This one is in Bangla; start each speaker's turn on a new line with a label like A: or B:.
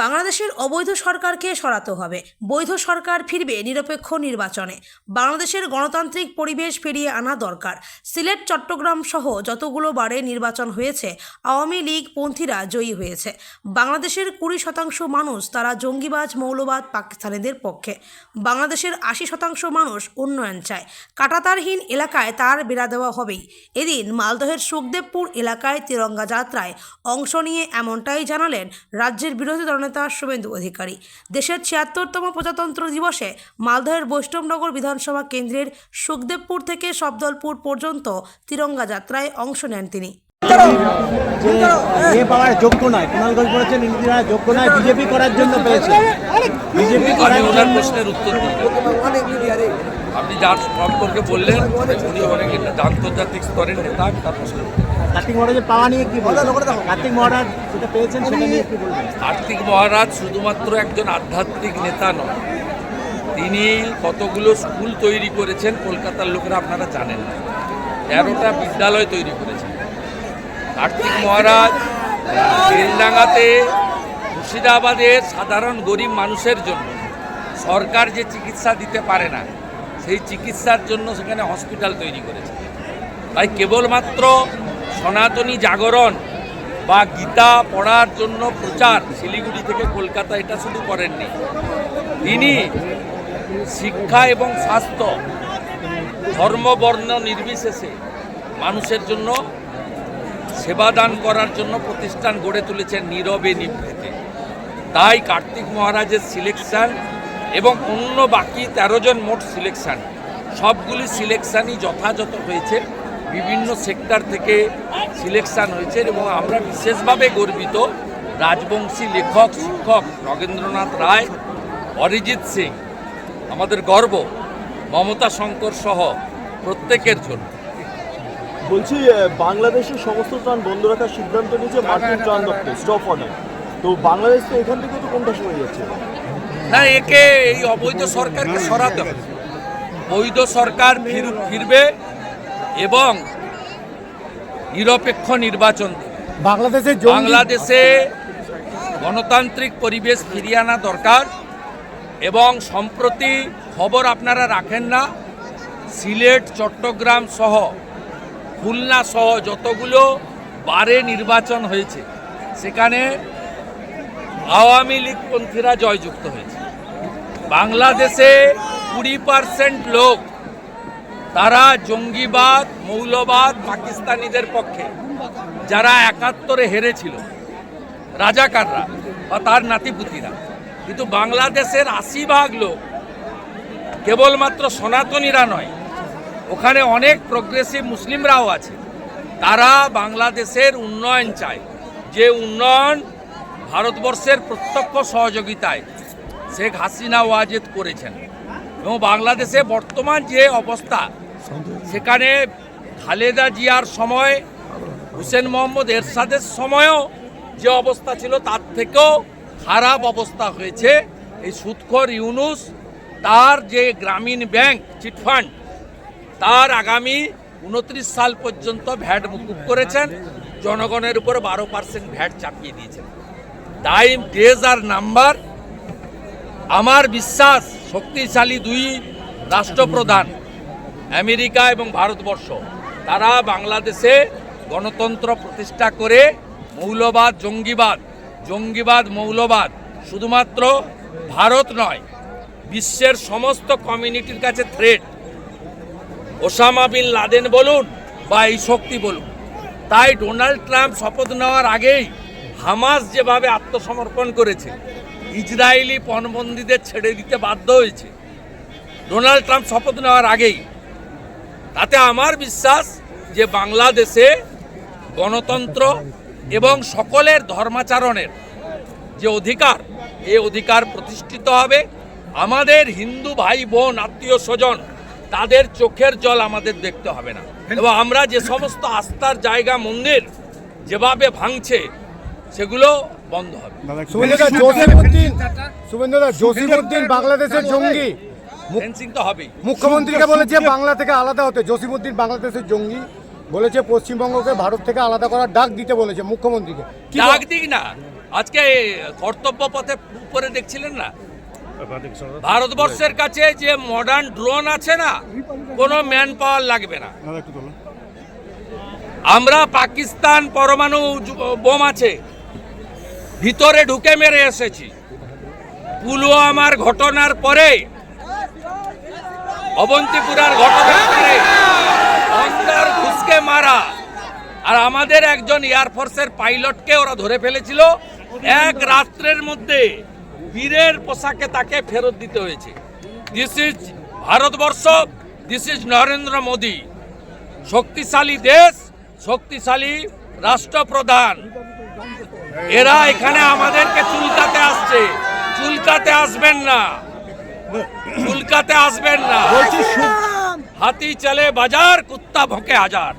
A: বাংলাদেশের অবৈধ সরকারকে সরাতে হবে। বৈধ সরকার ফিরবে নিরপেক্ষ নির্বাচনে। বাংলাদেশের গণতান্ত্রিক পরিবেশ ফিরিয়ে আনা দরকার। সিলেট, চট্টগ্রাম সহ যতগুলো বারে নির্বাচন হয়েছে, আওয়ামী লীগ পন্থীরা জয়ী হয়েছে। বাংলাদেশের কুড়ি শতাংশ মানুষ তারা জঙ্গিবাজ, মৌলবাদ পাকিস্তানিদের পক্ষে। বাংলাদেশের আশি শতাংশ মানুষ উন্নয়ন চায়। কাটাতারহীন এলাকায় তার বেড়া দেওয়া হবেই। এদিন মালদহের সুখদেবপুর এলাকায় তিরঙ্গা যাত্রায় অংশ নিয়ে এমনটাই জানালেন রাজ্যের বিরোধী দলনেতা শুভেন্দু অধিকারী। দেশের ছিয়াত্তরতম প্রজাতন্ত্র দিবসে মালদহের বৈষ্ণবনগর বিধানসভা কেন্দ্রের সুখদেবপুর থেকে সবদলপুর পর্যন্ত তিরঙ্গা যাত্রায় অংশ নেন তিনি।
B: যে পাওয়ার যোগ্য নয় কুণাল ঘোষ বলেছেন ইন্দিরা যোগ্য নয় বিজেপি করার জন্য পেয়েছে। বিজেপি করার
C: ওনার প্রশ্নের উত্তর আপনি যার সম্পর্কে বললেন উনি অনেক একটা আন্তর্জাতিক স্তরের নেতা তার প্রশ্নের উত্তর।
B: কার্তিক মহারাজের পাওয়া নিয়ে কি বলবেন? কার্তিক মহারাজ যেটা পেয়েছেন সেটা নিয়ে কি বলবেন?
C: কার্তিক মহারাজ শুধুমাত্র একজন আধ্যাত্মিক নেতা নন তিনি কতগুলো স্কুল তৈরি করেছেন কলকাতার লোকেরা আপনারা জানেন না। তেরোটা বিদ্যালয় তৈরি করেছেন। কার্তিক মহারাজ বেলডাঙ্গাতে মুর্শিদাবাদের সাধারণ গরিব মানুষের জন্য সরকার যে চিকিৎসা দিতে পারে না সেই চিকিৎসার জন্য সেখানে হসপিটাল তৈরি করেছে। তাই কেবলমাত্র সনাতনী জাগরণ বা গীতা পড়ার জন্য প্রচার শিলিগুড়ি থেকে কলকাতা এটা শুধু করেননি। তিনি শিক্ষা এবং স্বাস্থ্য ধর্মবর্ণ নির্বিশেষে মানুষের জন্য সেবাদান করার জন্য প্রতিষ্ঠান গড়ে তুলেছেন নীরবে নিভৃতে। তাই কার্তিক মহারাজের সিলেকশান এবং অন্য বাকি তেরো জন মোট সিলেকশন, সবগুলি সিলেকশনই যথাযথ হয়েছে। বিভিন্ন সেক্টর থেকে সিলেকশন হয়েছে এবং আমরা বিশেষভাবে গর্বিত রাজবংশী লেখক শিক্ষক নগেন্দ্রনাথ রায় অরিজিৎ সিং আমাদের গর্ব মমতা শঙ্কর সহ প্রত্যেকের জন্য।
D: বলছি বাংলাদেশের সমস্ত ত্রাণ বন্ধ রাখার সিদ্ধান্ত নিয়েছে মার্কিন ত্রাণ দপ্তর স্টপ অর্ডার। তো বাংলাদেশ তো এখান থেকে তো কোনটা সরে যাচ্ছে?
C: না একে এই অবৈধ সরকারকে সরাতে হবে। বৈধ সরকার ফির ফিরবে এবং নিরপেক্ষ নির্বাচন।
B: বাংলাদেশে
C: বাংলাদেশে গণতান্ত্রিক পরিবেশ ফিরিয়ে আনা দরকার এবং সম্প্রতি খবর আপনারা রাখেন না সিলেট চট্টগ্রাম সহ খুলনা সহ যতগুলো বারে নির্বাচন হয়েছে সেখানে আওয়ামী লীগপন্থীরা জয়যুক্ত হয়েছে। বাংলাদেশে কুড়ি পার্সেন্ট লোক তারা জঙ্গিবাদ, মৌলবাদ পাকিস্তানিদের পক্ষে। যারা একাত্তরে হেরেছিল, রাজাকাররা বা তার নাতিপুতিরা। কিন্তু বাংলাদেশের আশি ভাগ লোক কেবলমাত্র সনাতনীরা নয়, ওখানে অনেক প্রগ্রেসিভ মুসলিমরাও আছে। তারা বাংলাদেশের উন্নয়ন চায়। যে উন্নয়ন ভারতবর্ষের প্রত্যক্ষ সহযোগিতায় শেখ হাসিনা ওয়াজেদ করেছেন। এবং বাংলাদেশে বর্তমান যে অবস্থা সেখানে খালেদা জিয়ার সময়, হুসেন মোহাম্মদ এরশাদের সময়ও যে অবস্থা ছিল তার থেকেও খারাপ অবস্থা হয়েছে। এই সুৎখর ইউনুস, তার যে গ্রামীণ ব্যাংক চিটফান্ড তার আগামী উনত্রিশ সাল পর্যন্ত ভ্যাট মুকুব করেছেন। জনগণের উপর বারো পার্সেন্ট ভ্যাট চাপিয়ে দিয়েছেন। টাইম ডেজ আর নাম্বার, আমার বিশ্বাস, শক্তিশালী দুই রাষ্ট্রপ্রধান আমেরিকা এবং ভারতবর্ষ, তারা বাংলাদেশে গণতন্ত্র প্রতিষ্ঠা করে মৌলবাদ, জঙ্গিবাদ জঙ্গিবাদ, মৌলবাদ, শুধুমাত্র ভারত নয়, বিশ্বের সমস্ত কমিউনিটির কাছে থ্রেট ওসামা বিন লাদেন বলুন বা এই শক্তি বলুন, তাই ডোনাল্ড ট্রাম্প শপথ নেওয়ার আগেই হামাস যেভাবে আত্মসমর্পণ করেছে, ইসরায়েলি পণবন্দীদের ছেড়ে দিতে বাধ্য হয়েছে। ডোনাল্ড ট্রাম্প শপথ নেওয়ার আগেই তাতে আমার বিশ্বাস যে বাংলাদেশে গণতন্ত্র এবং সকলের ধর্মাচরণের যে অধিকার এই অধিকার প্রতিষ্ঠিত হবে। আমাদের হিন্দু ভাই বোন আত্মীয় স্বজন তাদের চোখের জল আমাদের দেখতে হবে না। এবং আমরা যে সমস্ত আস্থার জায়গা মন্দির যেভাবে ভাঙছে সেগুলো বন্ধ হবে।
E: শুভেন্দুদা জসিমউদ্দিন বাংলাদেশের জঙ্গি।
C: ফেন্সিং তো হবেই।
E: মুখ্যমন্ত্রীকে বলেছে বাংলা থেকে আলাদা হতে জসিমউদ্দিন বাংলাদেশের জঙ্গি বলেছে পশ্চিমবঙ্গকে ভারত থেকে আলাদা করার ডাক দিতে বলেছে মুখ্যমন্ত্রীকে।
C: ডাক দিক না। আজকে কর্তব্য পথে উপরে দেখছিলেন না? ভারতবর্ষের কাছে যে মডার্ন ড্রোন আছে না কোনো ম্যান পাওয়ার লাগবে না। আমরা পাকিস্তান পরমাণু বোম আছে ভিতরে ঢুকে মেরে এসেছি। পুলওয়ামার ঘটনার পরে অবন্তিপুরার ঘটনার পরে অন্দর ঘুষকে মারা। আর আমাদের একজন এয়ারফোর্সের পাইলটকে ওরা ধরে ফেলেছিল। এক রাত্রের মধ্যে বীরের পোশাকে তাকে ফেরত দিতে হয়েছে। This is Bharatvarsha this is Narendra Modi. শক্তিশালী দেশ, শক্তিশালী রাষ্ট্রপ্রধান। এরা এখানে আমাদেরকে চুলকাতে আসছে। চুলকাতে আসবেন না। চুলকাতে আসবেন না। হাতি চলে বাজার কুত্তা ভোঁকে হাজার